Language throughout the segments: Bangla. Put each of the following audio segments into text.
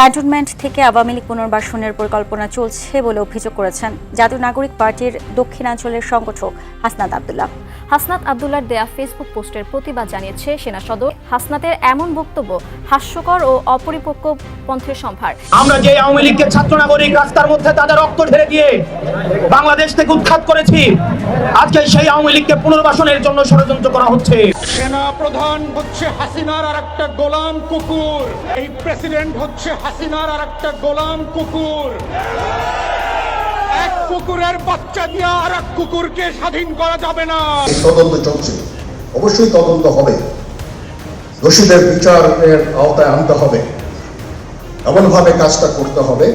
ক্যান্টনমেন্ট থেকে আওয়ামী লীগ পুনর্বাসনের পরিকল্পনা চলছে বলে অভিযোগ করেছেন জাতীয় নাগরিক পার্টির দক্ষিণাঞ্চলের সংগঠক হাসনাদ আবদুল্লাহ। হাসনাত আবদুল্লার দেয়া ফেসবুক পোস্টের প্রতিবাদ জানিয়েছে সেনা সদর। হাসনাতের এমন বক্তব্য হাস্যকর ও অপরিপক্ক পন্থের সম্ভার। আমরা যে আওয়ামী লীগকে ছাত্র নাগরিক রাস্তার মধ্যে তাদের রক্ত ঢেলে দিয়ে বাংলাদেশ থেকে উৎখাত করেছি আজকে সেই আওয়ামী লীগকে পুনর্বাসনের জন্য ষড়যন্ত্র করা হচ্ছে। সেনা প্রধান হচ্ছে হাসিনার আর একটা গোলাম কুকুর। এই প্রেসিডেন্ট হচ্ছে হাসিনার আর একটা গোলাম কুকুর। কুকুরের বাচ্চা দিয়ে আর এক কুকুরকে স্বাধীন করা যাবে না। তদন্ত চলছে। অবশ্যই তদন্ত হবে। দোষীদের বিচারের আওতায় আনতে হবে। এমনভাবে কাজটা করতে হবে।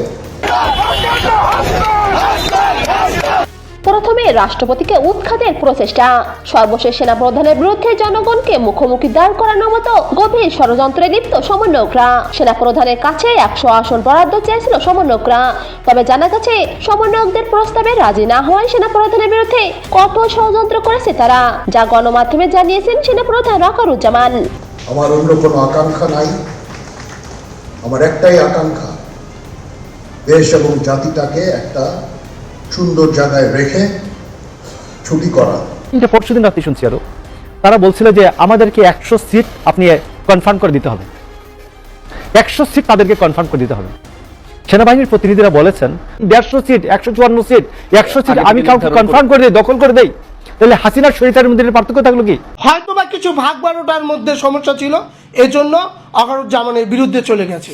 প্রথমে রাষ্ট্রপতিকে উৎখাতের প্রচেষ্টা। সর্বশেষ সেনা প্রধানের বিরুদ্ধে জনগণকে মুখোমুখি দাঁড় করানোর মতো গভীর ষড়যন্ত্রে লিপ্ত সমন্বয়করা। সেনা প্রধানের কাছে একশো আসন বরাদ্দ চেয়েছিল সমন্বয়করা। তবে জানা গেছে, সমন্বয়কদের প্রস্তাবে রাজি না হওয়ায় সেনা প্রধানের বিরুদ্ধে কঠোর ষড়যন্ত্র করেছে তারা, যা গণমাধ্যমে জানিয়েছেন সেনা প্রধান রাকারুজ্জামান। আমার অন্য কোনো আকাঙ্ক্ষা নাই। আমার একটাই আকাঙ্ক্ষা, দেশ এবং জাতিটাকে একটা সুন্দর জায়গায় রেখে ছুটি করা। এটা পরশুদিন রাতে শুনছি আরও তারা বলছিল যে আমাদেরকে একশো সিট আপনি কনফার্ম করে দিতে হবে। একশো সিট তাদেরকে কনফার্ম করে দিতে হবে। সেনাবাহিনীর প্রতিনিধিরা বলেছেন দেড়শো সিট একশো চুয়ান্ন সিট একশো সিট আমি কাউকে কনফার্ম করে দিই দখল করে দেই। তাহলে হাসিনার শরীরের মধ্যে পার্থক্য থাকল কি? হয়তোবা কিছু ভাগ বারোটার মধ্যে সমস্যা ছিল এজন্য আকারুজ্জামানের বিরুদ্ধে চলে গেছে।